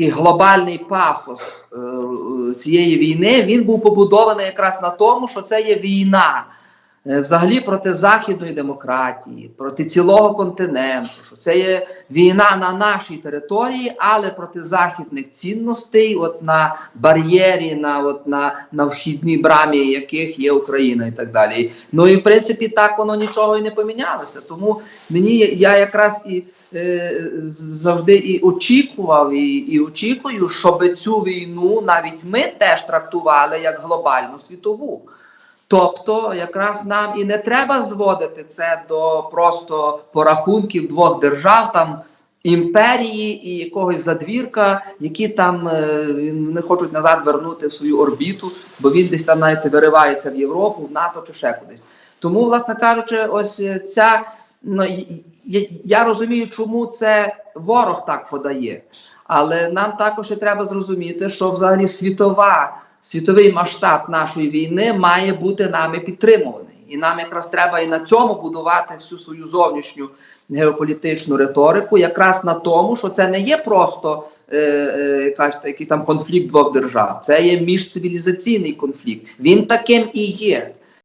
і глобальний пафос е, цієї війни він був побудований якраз на тому, що це є війна. е, взагалі проти західної демократії, проти цілого континенту. Що це є війна на нашій території, але проти західних цінностей, от на бар'єрі, на от на, на вхідній брамі, яких є Україна і так далі. Ну і в принципі так воно нічого і не помінялося. Тому мені я якраз і е, завжди і очікував, і, і очікую, щоб цю війну навіть ми теж трактували як глобальну світову. Тобто, якраз нам і не треба зводити це до просто порахунків двох держав, там імперії і якогось задвірка, які там не хочуть назад вернути в свою орбіту, бо він десь там навіть виривається в Європу, в НАТО чи ще кудись. Тому, власне кажучи, ось е, ця ну, я, я розумію, чому це ворог так подає. Але нам також і треба зрозуміти, що взагалі світова, світовий масштаб нашої війни має бути нами підтримуваний. І нам якраз треба і на цьому будувати всю свою зовнішню геополітичну риторику, якраз на тому, що це не є просто е, е, якась такий там конфлікт двох держав, це є міжцивілізаційний конфлікт. Він таким і є.